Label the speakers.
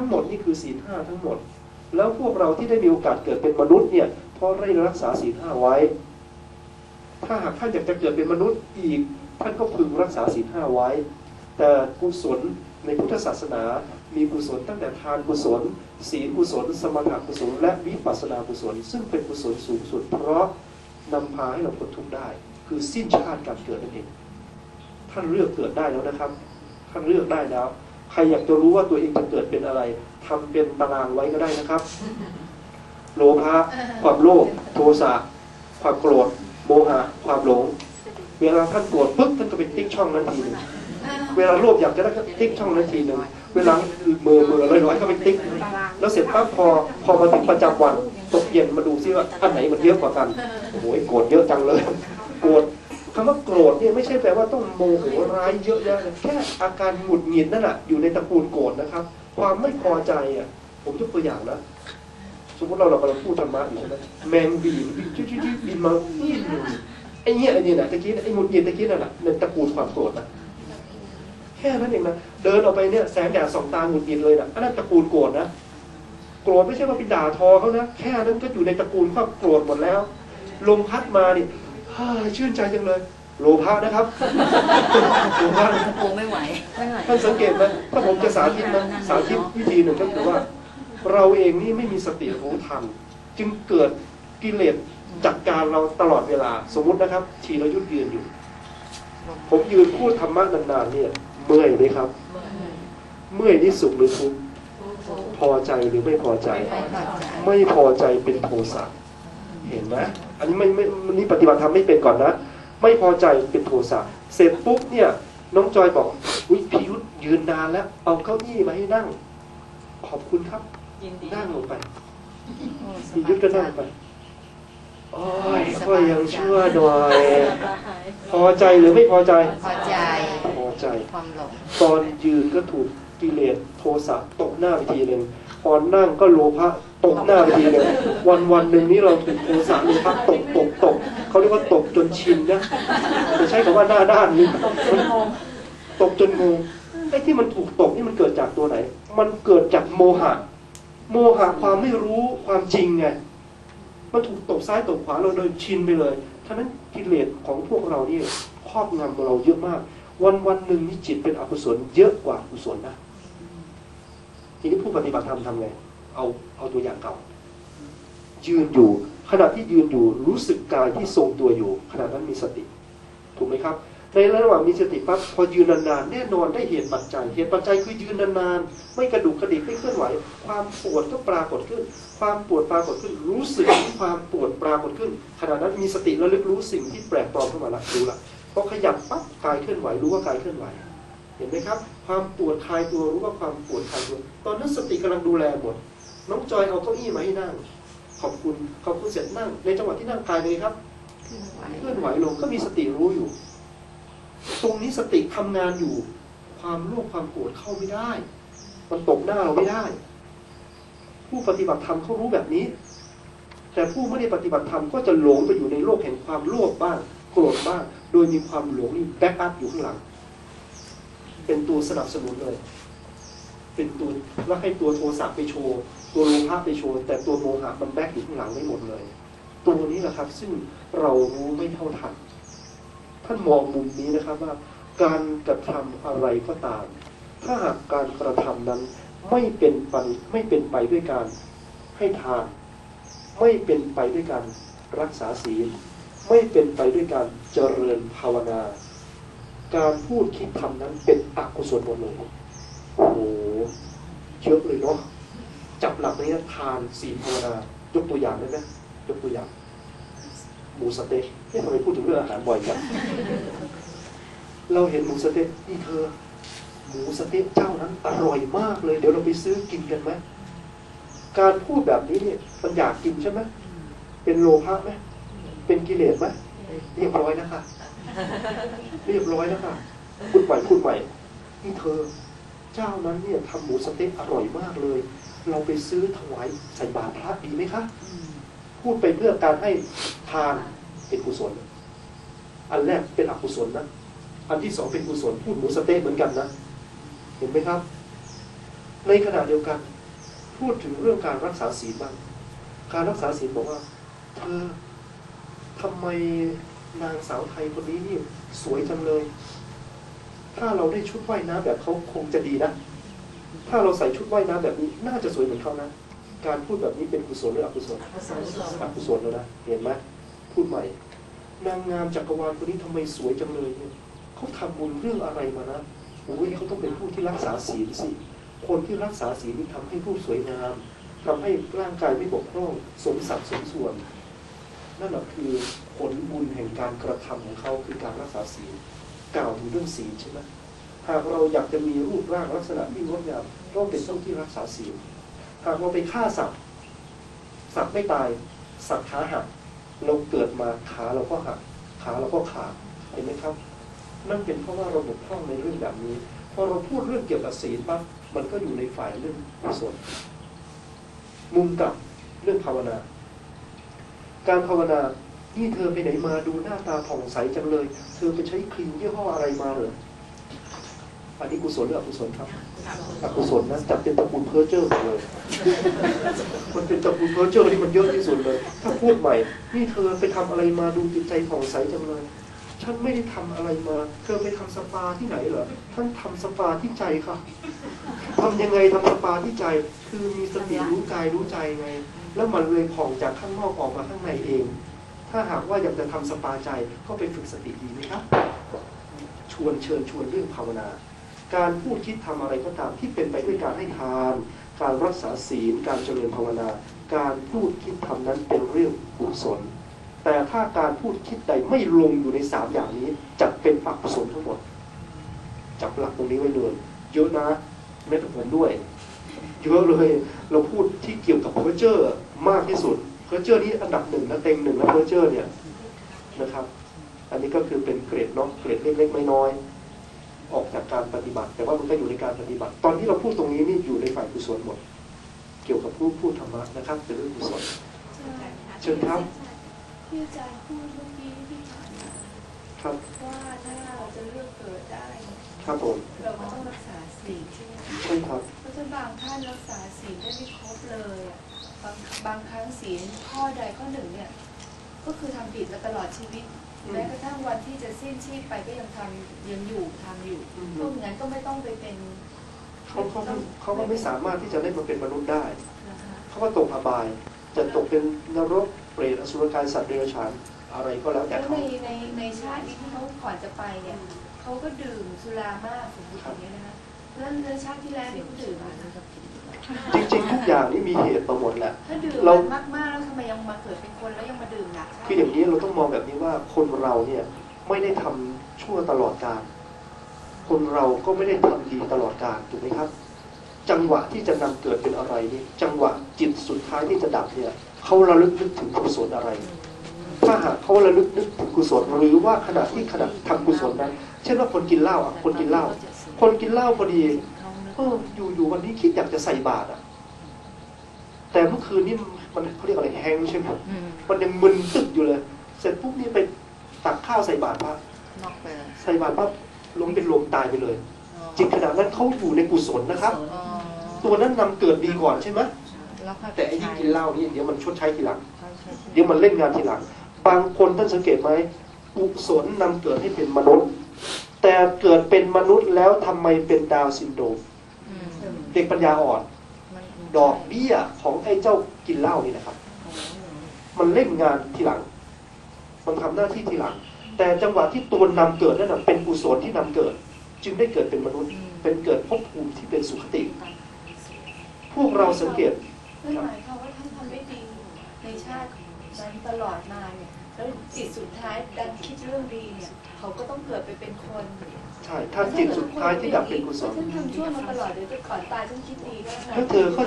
Speaker 1: ทั้งหมดนี่คือศีลห้าทั้งหมด แล้วพวกเราที่ได้มีโอกาสเกิดเป็นมนุษย์เนี่ยเพราะได้รักษาศีลห้าไว้ ถ้าหากท่านอยากจะเกิดเป็นมนุษย์อีก ท่านก็พึงรักษาศีลห้าไว้ แต่กุศลในพุทธศาสนา มีกุศลตั้งแต่ทานกุศล ศีลกุศล สมถกุศล และวิปัสสนากุศล ซึ่งเป็นกุศลสูงสุด เพราะนำพาให้เราพ้นทุกข์ได้ คือสิ้นชาติการเกิดนั่นเอง ท่านเลือกเกิดได้แล้วนะครับ ท่านเลือกได้แล้ว ใครอยากจะรู้ว่าตัวเองจะเกิดเป็นอะไรทำเป็นตารางไว้ก็ได้นะครับ โลภะความโลภโทสะความโกรธ โมหะความหลง เวลาท่านโกรธปุ๊บท่านก็ไปติ๊กช่องนั้นทีหนึงเวลาโลภอยากจะได้ก็ติ๊กช่องนั้นทีหนึงเวลาเมื่อเมื่อลอยๆก็ไปติ๊ก แล้วเสร็จปั๊บพอพอมาถึงประจำวันตกเย็นมาดูซิว่าอันไหนมันเยอะกว่ากันโอ้โหโกรธเยอะจังเลย โกรธ คำว่าโกรธเนี่ยไม่ใช่แปลว่าต้องโมโหร้ายเยอะแยะแค่อาการหงุดหงิดนั่นแหละอยู่ในตระกูลโกรธนะครับ ความไม่พอใจอะ ผมยกตัวอย่างนะสมมติเราเรากำลังพูดธรรมะอยู่ใช่ไหมแมงบีนบินจุ๊จุ๊บินมานี่ไอ้เนี่ยไอ้เนี่ยนะตะกี้ไอ้หงุดหงิดตะกี้นั่นแหละในตระกูลความโกรธนะแค่นั้นเองนะเดินออกไปเนี่ยแสงแดดส่องตาหงุดหงิดเลยนะอันนั้นตระกูลโกรธนะโกรธไม่ใช่ว่าไปด่าทอเขานะแค่นั้นก็อยู่ในตระกูลความโกรธหมดแล้วลมพัดมาเนี่ฮ่า ชื่นใจจังเลย โลภะนะครับโลภะ
Speaker 2: โอ้ไม่ไหว
Speaker 1: ท่านสังเกตไหมถ้าผมจะสาธิตนะสาธิตวิธีหนึ่งก็คือว่า เราเองนี่ไม่มีสติรู้ทัน จึงเกิดกิเลสจัดการเราตลอดเวลา สมมุตินะครับ ทีเรายุดยืนอยู่ ผมยืนพูดธรรมะนานๆเนี่ย เมื่อยไหมครับ เมื่อยนี่สุขหรือทุกข์พอใจหรือไม่พอใจ ไม่พอใจเป็นโทสะ เห็นไหมอันนี้ไม่ไม่อันนี้ปฏิบัติธรรมไม่เป็นก่อนนะ ไม่พอใจเป็นโทสะเสร็จปุ๊บเนี่ยน้องจอยบอกอุ้ยพิยุทธยืนนานแล้ว เอาเก้าอี้มาให้นั่ง ขอบคุณครับ
Speaker 2: ยินดี
Speaker 1: นั่งลงไปพิยุทธก็นั่งไปโอ้ยก็ยังเชื่อหน่อยพอใจหรือไม่พอใจ
Speaker 2: พอใจ
Speaker 1: พอใจ
Speaker 2: ความหลง
Speaker 1: ตอนยืนก็ถูกกิเลสโทสะตกหน้าไปทีหนึ่งพอนั่งก็โลภะ ตกหน้าไปทีหนึ่งวันวันหนึ่งนี้เราถูกโทสะโลภะตกตกตกเขาเรียกว่าตกจนชินนะจะใช้คำว่าหน้าด้านนี่ตกจนงงไอ้ที่มันถูกตกนี่มันเกิดจากตัวไหน มันเกิดจากโมหะ โมหะความไม่รู้ความจริงไงมันถูกตกซ้ายตกขวาเราโดยชินไปเลยฉะนั้นกิเลสของพวกเรานี่ครอบงำเราเยอะมาก วันวันหนึ่งนี่จิตเป็นอกุศลเยอะกว่ากุศลนะทีนี้ผู้ปฏิบัติธรรมทำไง เอาเอาตัวอย่างเก่า ยืนอยู่ขณะที่ยืนอยู่รู้สึกกายที่ทรงตัวอยู่ขณะนั้นมีสติ ถูกไหมครับ ในระหว่างมีสติปั๊บพอยืนนานๆแน่นอนได้เหตุปัจจัยเหตุปัจจัยคือยืนนานๆไม่กระดุกกระดิกไม่เคลื่อนไหว ความปวดก็ปรากฏขึ้น ความปวดปรากฏขึ้น รู้สึกความปวดปรากฏขึ้น ขณะนั้นมีสติระลึกรู้สิ่งที่แปลกปลอมเข้ามาละรู้ละพอขยับปั๊บกายเคลื่อนไหวรู้ว่ากายเคลื่อนไหวเห็นไหมครับ ความปวดคลายตัวรู้ว่าความปวดคลายตัว ตอนนั้นสติกำลังดูแลหมด น้องจอยเอาเก้าอี้มาให้นั่ง ขอบคุณขอบคุณเสร็จนั่ง ในจังหวะที่นั่งกายเลยครับเคลื่อนไหวลงก็มีสติรู้อยู่ ตรงนี้สติทำงานอยู่ ความโลภความโกรธเข้าไม่ได้ มันตกหน้าเราไม่ได้ ผู้ปฏิบัติธรรมเขารู้แบบนี้ แต่ผู้ไม่ได้ปฏิบัติธรรมก็จะหลงไปอยู่ในโลกแห่งความโลภบ้าง โกรธบ้าง โดยมีความหลงนี่แบ็กอัพอยู่ข้างหลัง เป็นตัวสนับสนุนเลย เป็นตัวแล้วให้ตัวโทสะไปโชว์ ตัวโลภะไปโชว์แต่ตัวโมหะมันแบกอยู่ข้างหลังไม่หมดเลย ตัวนี้แหละครับ ซึ่งเรารู้ไม่เท่าทันท่านมองมุมนี้นะครับว่า การกระทำอะไรก็ตาม ถ้าหากการกระทำนั้นไม่เป็นไปไม่เป็นไปด้วยการให้ทาน ไม่เป็นไปด้วยการรักษาศีล ไม่เป็นไปด้วยการเจริญภาวนา การพูดคิดทำนั้นเป็นอกุศลหมดเลยโอ้โหเยอะเลยเนาะ จับหลักนี้นะทานศีลภาวนายกตัวอย่างได้ไหมยกตัวอย่าง หมูสเต๊ะเฮ้ยทำไมพูดถึงเรื่องอาหารบ่อยจังเราเห็นหมูสเต๊ะนี่เธอ หมูสเต๊ะเจ้านั้นอร่อยมากเลย เดี๋ยวเราไปซื้อกินกันไหมการพูดแบบนี้เนี่ยมันอยากกินใช่ไหมเป็นโลภะไหมเป็นกิเลสไหมเรียบร้อยแล้วค่ะเรียบร้อยแล้วค่ะพูดใหม่พูดใหม่นี่เธอ เจ้านั้นเนี่ยทำหมูสเต๊ะอร่อยมากเลย เราไปซื้อถวายใส่บาตรพระดีไหมคะ พูดไปเพื่อการให้ทานเป็นกุศล อันแรกเป็นอกุศลนะ อันที่สองเป็นกุศลพูดหมูสะเต๊ะเหมือนกันนะ เห็นไหมครับพในขณะเดียวกัน พูดถึงเรื่องการรักษาศีลบ้าง การรักษาศีลบอกว่า เธอทำไมนางสาวไทยคนนี้นี่สวยจังเลย ถ้าเราได้ชุดว่ายน้ำแบบเขาคงจะดีนะ ถ้าเราใส่ชุดว่ายน้ำแบบนี้ น่าจะสวยเหมือนเขานะ การพูดแบบนี้เป็นกุศลหรืออกุศลอกุศลแล้วนะ เห็นไหมพูดใหม่ นางงามจักรวาลคนนี้ทำไมสวยจังเลยเนี่ยเขาทำบุญเรื่องอะไรมานะโอ้ยเขาต้องเป็นผู้ที่รักษาศีลสิ คนที่รักษาศีลนี่ทำให้รูปสวยงามทำให้ร่างกายไม่บกพร่องสมสัดสมส่วน นั่นแหละคือผลบุญแห่งการกระทำของเขาคือการรักษาศีลกล่าวถึงเรื่องศีลใช่ไหม หากเราอยากจะมีรูปร่างลักษณะที่งดงามต้องเป็นผู้ที่รักษาศีลหากเราไปฆ่าสัตว์สัตว์ไม่ตาย สัตว์ขาหักเราเกิดมาขาเราก็หักขาเราก็ขาดเห็นไหมครับ นั่นเป็นเพราะว่าเราบกพร่องในเรื่องแบบนี้พอเราพูดเรื่องเกี่ยวกับศีลปั๊บมันก็อยู่ในฝ่ายเรื่องกุศลมุมกับเรื่องภาวนา การภาวนานี่เธอไปไหนมาดูหน้าตาผ่องใสจังเลย เธอไปใช้ครีมยี่ห้ออะไรมาเหรอ อันนี้กุศลหรืออกุศลครับอกุศลนะจับเป็นตระกูลเพอร์เจอร์หมดเลย มันเป็นตระกูลเพอร์เจอร์ที่มันเยอะที่สุดเลย ถ้าพูดใหม่ นี่เธอไปทำอะไรมาดูจิตใจผ่องใสจังเลย ฉันไม่ได้ทำอะไรมา เธอไปทำสปาที่ไหนเหรอ ท่านทำสปาที่ใจค่ะทำยังไงทำสปาที่ใจ คือมีสติรู้กายรู้ใจไง แล้วมันเลยผ่องจากข้างนอกออกมาข้างในเอง ถ้าหากว่าอยากจะทำสปาใจก็ไปฝึกสติดีไหมครับ ชวนเชิญชวนเรื่องภาวนา การพูดคิดทำอะไรก็ตามที่เป็นไปด้วยการให้ทาน การรักษาศีล การเจริญภาวนา การพูดคิดทำนั้นเป็นเรื่องกุศล แต่ถ้าการพูดคิดใดไม่ลงอยู่ในสามอย่างนี้จะเป็นอกุศลทั้งหมดจับหลักตรงนี้ไว้เลยเยอะนะแม้แต่ผมด้วยเยอะเลยเราพูดที่เกี่ยวกับเพอร์เจอร์มากที่สุดเพอร์เจอร์นี่อันดับหนึ่งนะเต็งหนึ่งนะเพอร์เจอร์เนี่ยนะครับ อันนี้ก็คือเป็นเกรดเนาะเกรดเล็กๆน้อยๆ ออกจากการปฏิบัติ แต่ว่ามันก็อยู่ในการปฏิบัติ ตอนที่เราพูดตรงนี้นี่อยู่ในฝ่ายกุศลหมด เกี่ยวกับผู้พูดธรรมะนะครับ เป็นเรื่องกุศลเชิญครับ
Speaker 2: ที่อาจารย์พูดเมื่อกี้ที่ผ่านมา
Speaker 1: ครับ
Speaker 2: ว่าถ้าเราจะเลือกเกิดได้
Speaker 1: ครับผม
Speaker 2: เราก็ต้องรักษาศีลใช่ไหมคะ
Speaker 1: ใช่ครับ
Speaker 2: เพราะฉะนั้นบางท่านรักษาศีลได้ไม่ครบเลยอะบางบางครั้งศีลข้อใดข้อหนึ่งเนี่ย ก็คือทำผิดมาตลอดชีวิต
Speaker 1: อืม
Speaker 2: แม้กระทั่งวันที่จะสิ้นชีพไปก็ยังทำยังอยู่ทำอยู่
Speaker 1: อืม
Speaker 2: พวกนั้นก็ไม่ต้องไปเป็น
Speaker 1: เขาเขาไม่เขาก็ไม่สามารถที่จะได้มาเป็นมนุษย์ได้
Speaker 2: นะคะ
Speaker 1: เขาก็ตกอบายจะตกเป็นนรกเปรตอสุรกายสัตว์เดรัจฉานอะไรก็แล้วแต่
Speaker 2: แล้ว
Speaker 1: เขา
Speaker 2: ในในในชาตินี้ที่เขาก่อนจะไปเนี่ยเขาก็ดื่มสุรามากสมมติอย่างเงี้ยนะคะแล้วในชาติที่แล้วที่เขาดื่มอะ
Speaker 1: จริงๆทุกอย่างนี่มีเหตุมาหมดแหละ
Speaker 2: ถ้าดื่ม
Speaker 1: เรา
Speaker 2: มากมากๆแล้วทำไมยังมาเกิดเป็
Speaker 1: ออย่างนี้เราต้องมองแบบนี้ว่าคนเราเนี่ยไม่ได้ทำชั่วตลอดกาลคนเราก็ไม่ได้ทำดีตลอดกาลถูกไหมครับ จังหวะที่จะนำเกิดเป็นอะไรนี่จังหวะจิตสุดท้ายที่จะดับเนี่ยเขาระลึกนึกถึงกุศลอะไร ถ้าหากเขาระลึกนึกถึงกุศลหรือว่าขณะที่ขณะทำกุศลนั้น เช่นว่าคนกินเหล้าอะคนกินเหล้าคนกินเหล้าพอดีเอออยู่อยู่วันนี้คิดอยากจะใส่บาตรอะ แต่เมื่อคืนนี่ มันเขาเรียกอะไรแฮงใช่ไหมมันยังมึนตึกอยู่เลย เสร็จปุ๊บนี่ไปตักข้าวใส่บาตรปั๊บ
Speaker 3: นอกไปเลย
Speaker 1: ใส่บาตรปั๊บล้มเป็นลมตายไปเลย จิตขณะนั้นเขาอยู่ในกุศลนะครับ
Speaker 3: อ๋อ
Speaker 1: ตัวนั้นนำเกิดดีก่อนใช่ไหม
Speaker 3: แล้วค่อย
Speaker 1: แต่ไอ้ที่กินเหล้านี่เดี๋ยวมันชดใช้ทีหลัง
Speaker 3: ใช่ใช่ใช่
Speaker 1: เดี๋ยวมันเล่นงานทีหลัง บางคนท่านสังเกตไหมกุศลนำเกิดให้เป็นมนุษย์ แต่เกิดเป็นมนุษย์แล้วทำไมเป็นดาวน์ซินโดรม
Speaker 3: อืม
Speaker 1: เด็กปัญญาอ่อน
Speaker 3: มัน
Speaker 1: ดอกเบี้ยของไอ้เจ้ากินเหล้านี่นะครับ
Speaker 3: อ๋อ
Speaker 1: มันเล่นงานทีหลัง มันทำหน้าที่ทีหลัง แต่จังหวะที่ตัวนำเกิดนั่นนะเป็นกุศลที่นำเกิด จึงได้เกิดเป็นมนุษย์ เป็นเกิดภพภูมิที่เป็นสุขติ พวกเราสังเกต
Speaker 2: นั่นหมายความว่าท่านทำไม่ดีในชาตินั้นตลอดมาเนี่ยแล้วจิตสุดท้ายดันคิดเรื่องดีเนี่ยเขาก็ต้องเกิดไปเป็นคน
Speaker 1: ใช่ถ้าจิตสุดท้ายที่ดับเป็นกุศล
Speaker 2: ฉันทำชั่วมาตลอดเดี๋ยวจะก่อนตายฉันคิดดีก็ได้
Speaker 1: ถ้าเธอเข้าใจ